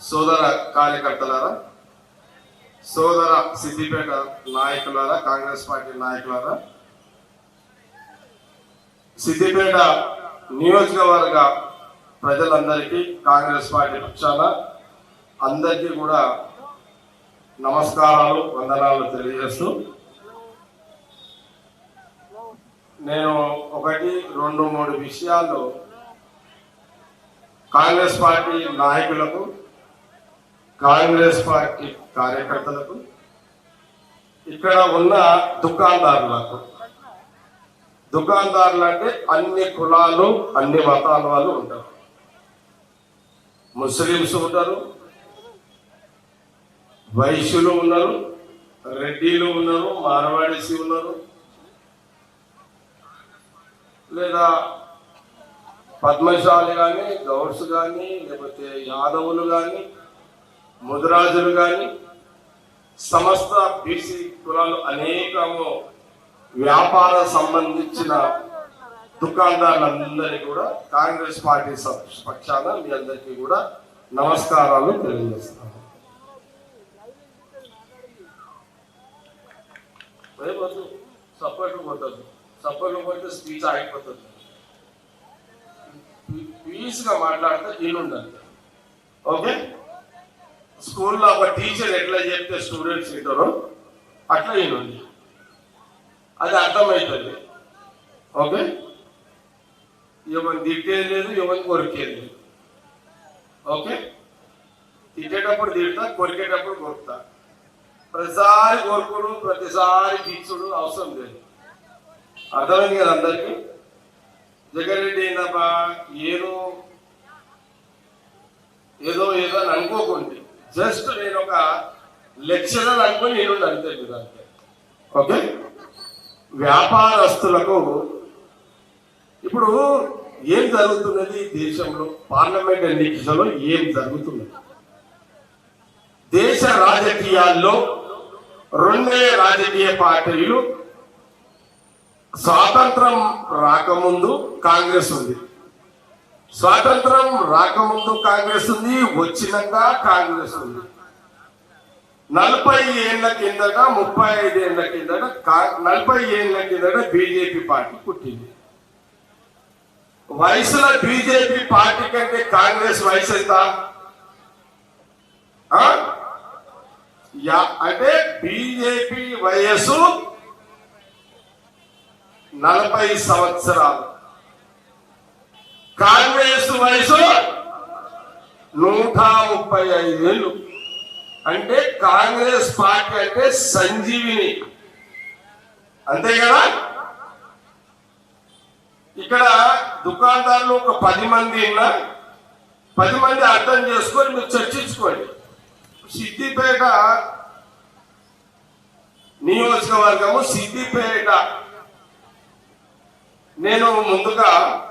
సోదర కార్యకర్తలారా సోదర సిద్దిపేట నాయకులారా కాంగ్రెస్ పార్టీ నాయకులారా సిద్దిపేట నియోజకవర్గ ప్రజలందరికీ కాంగ్రెస్ పార్టీ పక్షాన అందరికీ కూడా నమస్కారాలు వందనాలు తెలియజేస్తూ నేను ఒకటి రెండు మూడు విషయాలు కాంగ్రెస్ పార్టీ నాయకులకు కాంగ్రెస్ పార్టీ కార్యకర్తలకు ఇక్కడ ఉన్న దుకాణదారులకు. దుకాణదారులు అంటే అన్ని కులాలు అన్ని మతాల వాళ్ళు ఉంటారు. ముస్లిమ్స్ ఉంటారు వైశ్యులు ఉన్నారు రెడ్డిలు ఉన్నారు మారవాడిసి ఉన్నారు లేదా పద్మశాలి కానీ గౌడ్స్ కానీ లేకపోతే యాదవులు కానీ ముదిరాజులు కానీ సమస్త బీసీ కులాలు అనేకము వ్యాపార సంబంధించిన దుకాణదారులందరికీ కూడా కాంగ్రెస్ పార్టీ పక్షాన మీ అందరికీ కూడా నమస్కారాలు తెలియజేస్తాను. వద్దు సపోర్ట్ కొట్టద్దు సపోర్ట్ కొడితే స్పీచ్ ఆగిపోతుంది. పీస్గా మాట్లాడితే ఈయనుండాలి ఓకే? స్కూల్లో ఒక టీచర్ ఎట్లా చెప్తే స్టూడెంట్స్ వింటారో అట్లా ఈయనుంది అది అర్థమవుతుంది ఓకే? ఎవరిని తిట్టేది లేదు ఎవరిని కొరికేది లేదు. ఓకే? తిట్టేటప్పుడు తిడతా కొరికేటప్పుడు కొరుకుతా. ప్రతిసారి కోరుకుడు ప్రతిసారి తీర్చుడు అవసరం లేదు. అర్థమైంది కదా అందరికీ? జగన్ రెడ్డి ఏందబ్బా ఏదో ఏదో ఏదో అని అనుకోకుండా. జస్ట్ నేను ఒక లెక్చరర్ అనుకుని నేను అంతే మీరు అంతే ఓకే. వ్యాపారస్తులకు ఇప్పుడు ఏం జరుగుతున్నది దేశంలో? పార్లమెంట్ ఎన్నికలలో ఏం జరుగుతున్నది? దేశ రాజకీయాల్లో రెండే రాజకీయ పార్టీలు స్వాతంత్రం రాకముందు కాంగ్రెస్ ఉంది. స్వాతంత్రం రాకముందు కాంగ్రెస్ ఉంది వచ్చినాక కాంగ్రెస్ ఉంది. నలభై ఏళ్ళ కిందట ముప్పై ఐదు ఏళ్ళ కిందట నలభై ఏళ్ళ కిందట బీజేపీ పార్టీ పుట్టింది. వయసులో బీజేపీ పార్టీ కంటే కాంగ్రెస్ వయసు ఎంత? అంటే బీజేపీ వయసు నలభై సంవత్సరాలు. కాంగ్రెస్ వయసు నూట ముప్పై ఐదేళ్ళు అంటే కాంగ్రెస్ పార్టీ అంటే సంజీవిని. అంతే కదా? ఇక్కడ దుకాణదారులు ఒక పది మంది ఉన్నా పది మంది అర్థం చేసుకొని మీరు చర్చించుకోండి. సిద్దిపేట నియోజకవర్గము సిద్దిపేట. నేను ముందుగా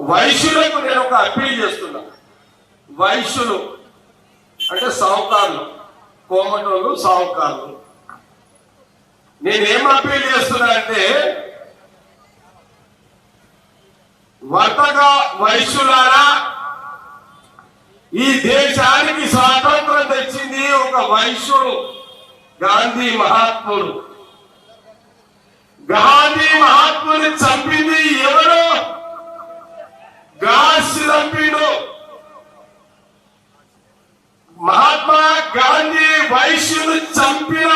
వైశ్యులకు నేను ఒక అప్పీల్ చేస్తున్నా. వైశ్యులు అంటే సాహుకారులు కోమటోళ్ళు సాహుకారులు. నేనేం అప్పీల్ చేస్తున్నా అంటే వర్తక వైశ్యులారా ఈ దేశానికి స్వాతంత్రం తెచ్చింది ఒక వైశ్యుడు గాంధీ మహాత్ముడు. గాంధీ మహాత్ముని చంపింది ఎవరో? గాసి చంపిండు మహాత్మా గాంధీ వైశ్యులు చంపిన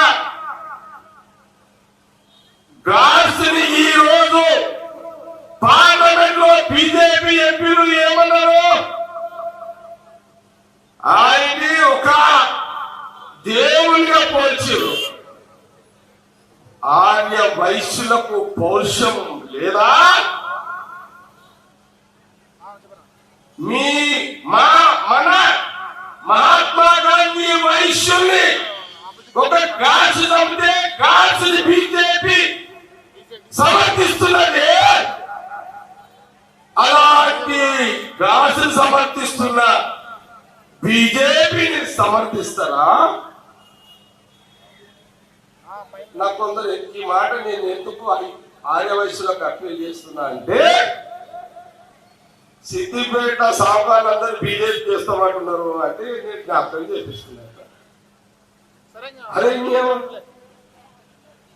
గాడ్స్ని ఈ రోజు పార్లమెంట్లో బీజేపీ ఎంపీలు ఏమన్నారు? ఆయన్ని ఒక దేవునిగా పోల్చారు. ఆర్య వైశ్యులకు పౌరుషం లేదా? మీ మా మన మహాత్మా గాంధీ వైశ్యుల్ని ఒక గాడ్స్ చంపితే గాడ్స్ బీజేపీ సమర్థిస్తున్నది. అలాంటి గాడ్స్ సమర్థిస్తున్న బీజేపీని సమర్థిస్తారా? నాకు కొందరు ఈ మాట నేను ఎందుకు ఆర్య- ఆర్య అప్పీల్ చేస్తున్నా అంటే సిద్దిపేట సాగుకారులందరూ బీజేపీ చేస్తామంటున్నారు అంటే నేను జ్ఞాపకం చేపిస్తున్నాను. అరే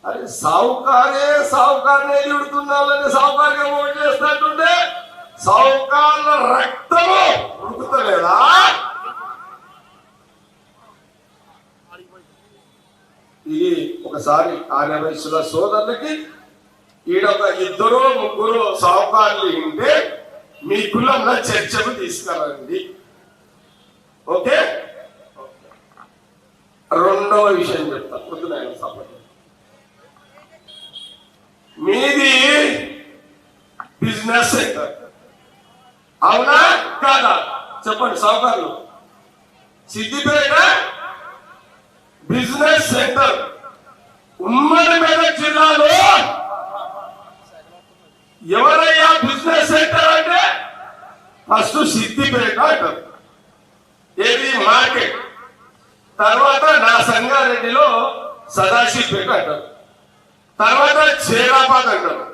అరే సావుకారే సావుకారనే ఎడుతున్నాలని సావుకారుగా ఓటు చేస్తున్నట్టుంటే సావుకారుల రక్తము ఉడుకుతలేదా? ఇది ఒకసారి ఆర్యవయసుల సోదరులకి ఈడొక ఇద్దరు ముగ్గురు సావుకారులు ఉంటే మీ కులంలో చర్చకు తీసుకురండి. ఓకే? రెండవ విషయం చెప్తా. పొద్దున సపోర్ట్. మీది బిజినెస్ సెంటర్. అవునా? కాదా? చెప్పండి సౌకర్యం. Siddipet business centre. ఉమ్మడి మెదక్ జిల్లాలో ఎవరయ్యా బిజినెస్ సెంటర్? ఫస్ట్ సిద్దిపేట అంటారు ఏది మార్కెట్. తర్వాత నా సంగారెడ్డిలో సదాశివపేట అంటారు తర్వాత చేరాబాద్ అంటారు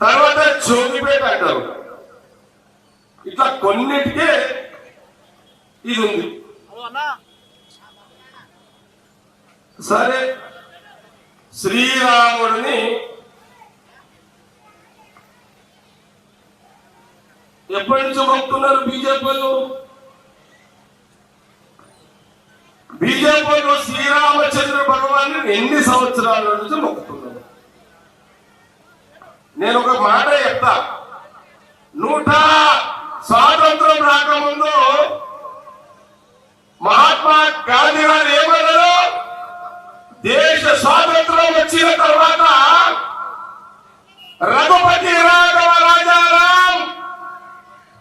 తర్వాత జోగిపేట అంటారు ఇట్లా కొన్నిటికే ఇది ఉంది సరే. శ్రీరాముడిని ఎప్పటి నుంచో మొక్కుతున్నారు బీజేపీ వాళ్ళు? బీజేపీ శ్రీరామచంద్ర భగవాన్ ఎన్ని సంవత్సరాల నుంచి మొక్కుతున్నారు? నేను ఒక మాట చెప్తా. నూట స్వాతంత్రం రాకముందు మహాత్మా గాంధీ గారు ఏమన్నారు? దేశ స్వాతంత్రం వచ్చిన తర్వాత రఘుపతి రాఘవ రాజారా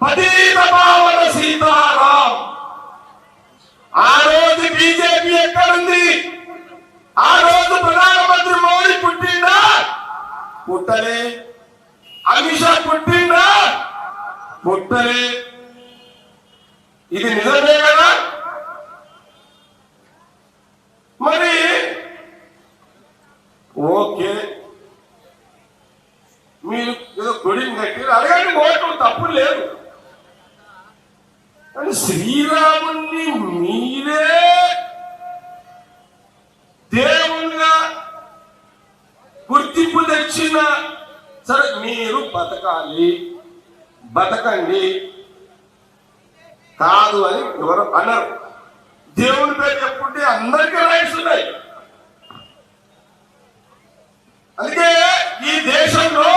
పదీత పావన సీతారాం ఆ రోజు బీజేపీ ఎక్కడుంది ఆ రోజు ప్రధానమంత్రి మోడీ పుట్టిందా పుట్టలే అమిత్ షా పుట్టిందా పుట్టలే ఇది నిజమే కదా మరి ఓకే మీరు ఏదో గుడిని కట్టి అడగండి ఓటు తప్పు లేదు కానీ శ్రీరాముణ్ణి మీరే. దేవుణ్ణిగా గుర్తింపు తెచ్చిన సరే మీరు బతకాలి. బతకండి. కాదు అని ఎవరు అన్నారు దేవుని పేరు చెప్పుకుంటే అందరికీ రైట్స్ ఉన్నాయి. అందుకే ఈ దేశంలో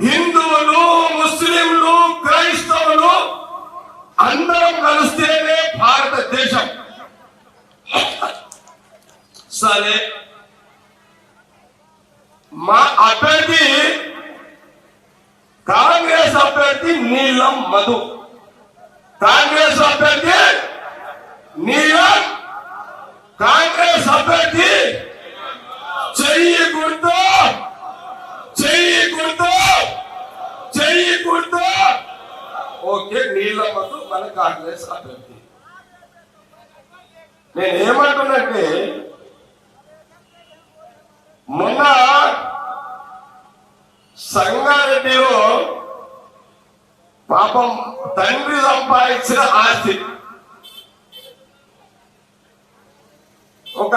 హిందువులు ముస్లింలు క్రైస్తవులు అందరం కలిస్తేనే భారతదేశం. సరే. మా అభ్యర్థి కాంగ్రెస్ అభ్యర్థి నీలం మధు. కాంగ్రెస్ అభ్యర్థి నీలం కాంగ్రెస్ అభ్యర్థి చెయ్యి గుర్తు చెయ్యి గుర్తు చెయ్యి గుర్తు ఓకే నీలమ్మకు మన కాంగ్రెస్ అభ్యర్థి నేను మొన్న సంగారెడ్డిలో పాపం తండ్రి సంపాదించిన ఆస్తి. ఒక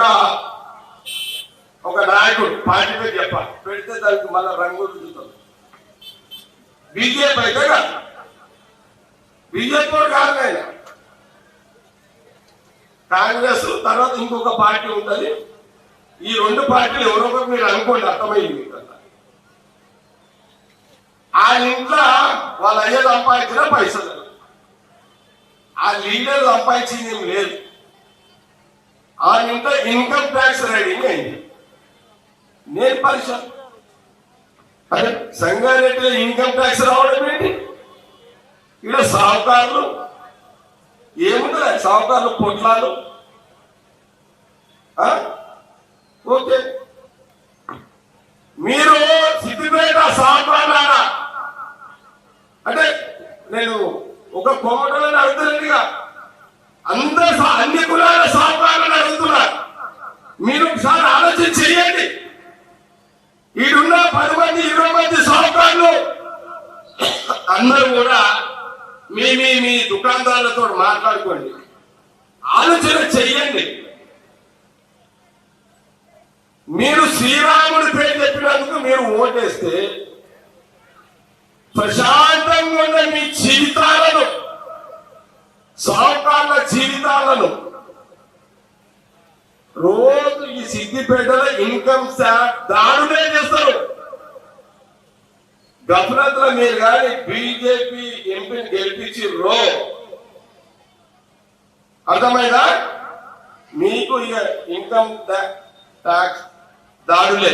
ఒక నాయకుడు పార్టీ పేరు చెప్పాలి. పెడితే దానికి మళ్ళీ రంగులు చూస్తాం బీజేపీ అయితే బీజేపీ కూడా కాదు ఆయన. కాంగ్రెస్ తర్వాత ఇంకొక పార్టీ ఉంటుంది ఈ రెండు పార్టీలు ఎవరో మీరు అనుకోండి అర్థమైంది మీకు అంతా. ఇంట్లో వాళ్ళ అయ్యే సంపాదించిన పైసలు. ఆ లీడర్ సంపాదించింది ఏం లేదు. ఆ ఇంట్లో ఇన్కమ్ ట్యాక్స్ రైడింగ్ అయింది. నేను పరిశ్రమ సంగారెడ్డిలో ఇన్కమ్ ట్యాక్స్ రావడం ఏంటి? ఇక్కడ సాహుకారులు ఏముంది సాహుకారులు పొట్లాలు. ఆ? ఓకే. మీరు సిద్ధిపేట సాహుకారులారా? అంటే నేను ఒక కోమటలను అడుగుతున్నట్టుగా అందరు అన్ని కులాల సాహుకారులను అడుగుతున్నారు. మీరు ఒకసారి ఆలోచన చేయండి ఈడున్న పది మంది ఇరవై మంది సాహుకారులు అందరూ కూడా మీ మీ మీ దుకాణదారులతో మాట్లాడుకోండి ఆలోచన చెయ్యండి. మీరు శ్రీరాముడి పేరు చెప్పినందుకు మీరు ఓటేస్తే ప్రశాంతంగా ఉన్న మీ జీవితాలను సాహకాల జీవితాలను రోజు ఈ సిద్దిపేటలో ఇన్కమ్ ట్యాక్స్ దారుడే చేస్తారు. గఫలత్లో మీరు కానీ బీజేపీ ఎంపీని గెలిపించి రో అర్థమైందా? మీకు ఇక ఇన్కమ్ ట్యాక్స్ దాడులే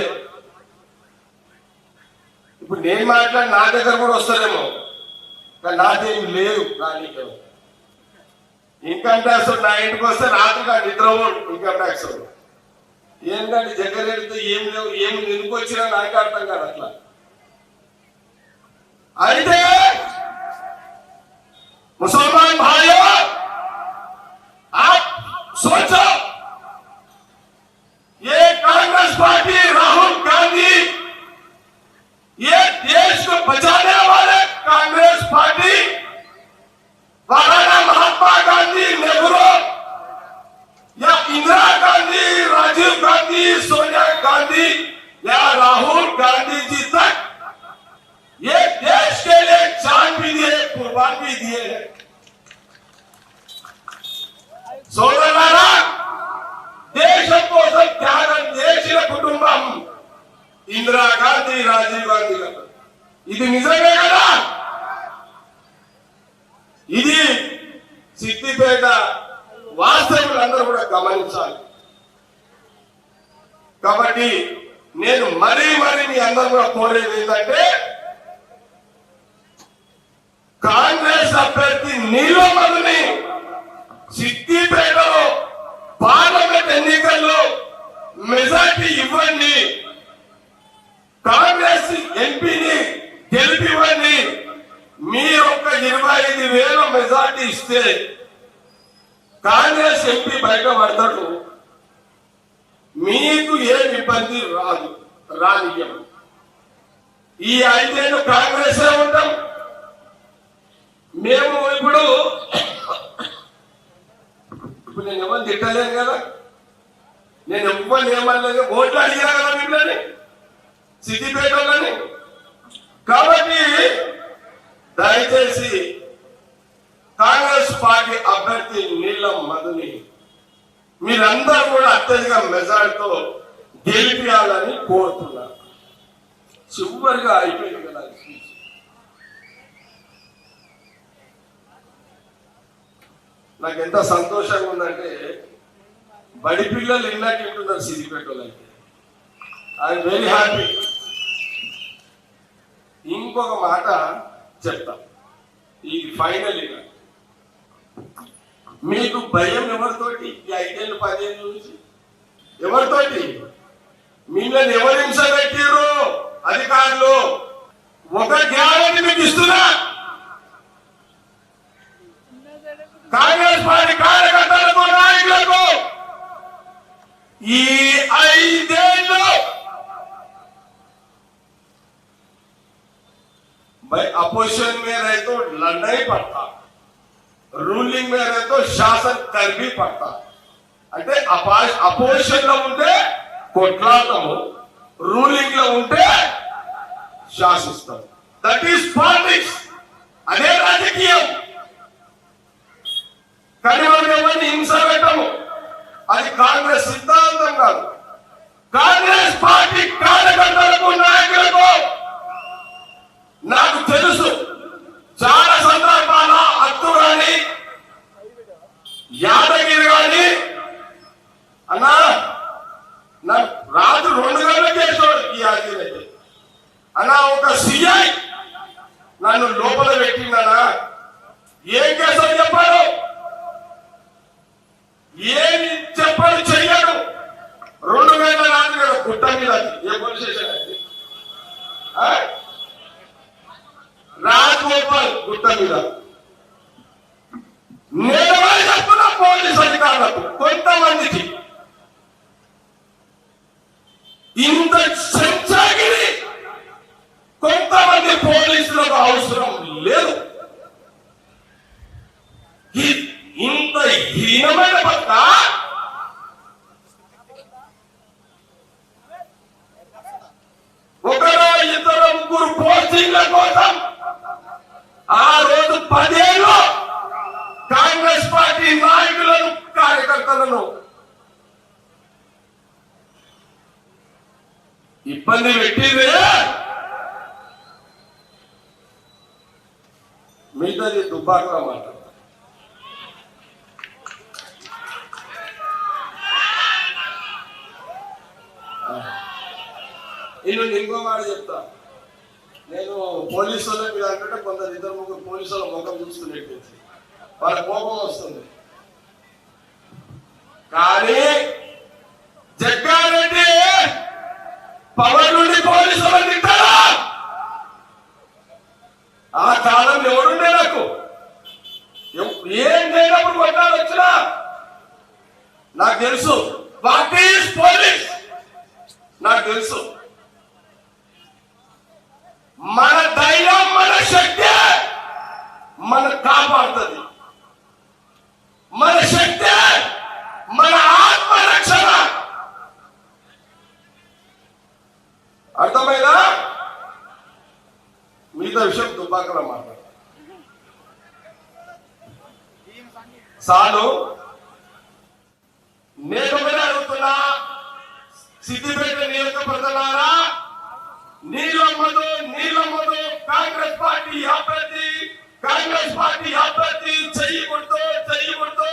ఇప్పుడు నేను మాట్లాడి నా దగ్గర కూడా వస్తారేమో కానీ నాదేం లేదు నా ఇన్కమ్ ఇన్కమ్ ట్యాక్స్ నా ఇంటికి వస్తే రాత్రి కానీ నిద్ర ఇన్కమ్ ట్యాక్స్ ఏంటంటే దగ్గర వెళ్తే ఏం లేవు ఏం ఎందుకు వచ్చినా నాకు అర్థం కాదు అట్లా. అయితే ముసల్మా ఇది నిజమే కదా? ఇది సిద్దిపేట వాస్తవులందరూ కూడా గమనించాలి. కాబట్టి నేను మరీ మరీ మీ అందరూ కూడా కోరేది ఏంటంటే కాంగ్రెస్ అభ్యర్థి నీలమల్ని సిద్దిపేటలో పార్లమెంట్ ఎన్నికల్లో మెజార్టీ ఇవ్వండి. కాంగ్రెస్ ఎంపీని గెలిపివ్వండి. మీ యొక్క ఇరవై ఐదు వేల మెజార్టీ ఇస్తే కాంగ్రెస్ ఎంపీ బయట పడతాడు మీకు ఏ ఇబ్బంది రాదు రానియం ఈ ఐదేళ్ళు కాంగ్రెస్ ఉంటాం? మేము ఇప్పుడు ఇప్పుడు నేను ఎవరు తిట్టలేను కదా? నేను ఎవరిని ఏమనలేదు ఓట్లు అడిగా కదా మిమ్మల్ని? సిద్దిపేటలోని? కాబట్టి దయచేసి కాంగ్రెస్ పార్టీ అభ్యర్థి నీలం మధుని మీరందరూ కూడా అత్యధిక మెజార్టీతో గెలిపించాలని కోరుతున్నారు. చివరిగా అయిపోయింది కదా నాకు ఎంత సంతోషంగా ఉందంటే బడి పిల్లలు ఇళ్ళకి ఉంటున్నారు సిద్దిపేటలోకి ఐఎమ్ వెరీ హ్యాపీ ఇంకొక మాట చెప్తా. ఈ ఫైనల్ మీకు భయం ఎవరితోటి? ఈ ఐదేళ్ళు పదేళ్ళు నుంచి? ఎవరితోటి? మిమ్మల్ని ఎవరు హింస పెట్టారు అధికారులు. ఒక గ్యారెంటీ మీకు ఇస్తున్నా. కాంగ్రెస్ పార్టీ కార్యకర్తలకు నాయకులకు ఈ ఐదే मैं अपोजिशन में रहे तो लड़ना ही पड़ता। రూలింగ్ మీద ఏదో శాసన కలిపి పడతారు అంటే అపోజిషన్లో ఉంటే కొట్లాడము రూలింగ్లో ఉంటే శాసిస్తాం దట్ ఈస్ పాలిటిక్స్ అదే రాజకీయం కానీ మనం ఎవరిని హింస పెట్టము అది కాంగ్రెస్ సిద్ధాంతం కాదు కాంగ్రెస్ పార్టీ కార్యకర్తలకు నాయకులకు నాకు తెలుసు. చాలా సందర్భాల్లో అత్తు గాని యాదగిరి గాని అన్నా నా రాజు రెండు గంటలకే వేసాడు ఈ యాదగిరి అయితే అన్నా ఒక సిఐ నన్ను లోపల పెట్టిందనా ఏం చేస్తాడు చెప్పాడు ఏమి చెప్పాడు చెయ్యడు రెండు వేల నాలుగు కదా గుట్ట మీద అది. ఏ పోలీస్ స్టేషన్ అది? ఆ? రాజగోపాల్ గుట్ట మీద నిలబడి చెప్తున్న పోలీస్ అధికారులకు కొంతమందికి ఇంత చెంచాగిరి కొంతమంది పోలీసులకు అవసరం లేదు. ఇంత హీనమైన బతుక ఒకరో ఇద్దరు ముగ్గురు పోస్టింగ్ల కోసం ఆ రోజు పదేళ్ళు కాంగ్రెస్ పార్టీ నాయకులను కార్యకర్తలను ఇబ్బంది పెట్టింది. మిగతాది దుబ్బాకలో మాట్లాడతారు నేను ఇంకో మాట చెప్తా. నేను పోలీసు వాళ్ళ మీద అంటే కొందరు ఇద్దరు ముగ్గురు పోలీసు వాళ్ళ ముఖం చూసుకునేట్టు వాళ్ళ కోపం వస్తుంది. కానీ is మిగతా విషయం దుబ్బాకలో మాట్లాడు చాలు నేను కూడా అడుగుతున్నా. సిద్దిపేట నియోజకవర్గారా నీలమ్మదు నీలమ్మదు కాంగ్రెస్ పార్టీ అభ్యర్థి కాంగ్రెస్ పార్టీ అభ్యర్థి చెయ్యి గుర్తు చెయ్యి గుర్తు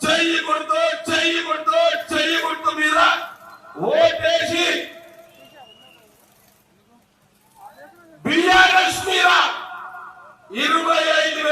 చెయ్యి గుర్తు చెయ్యి గుర్తు చెయ్యి గుర్తు మీద ఓటేసి బిఆర్ఎస్ మీద ఇరవై ఐదు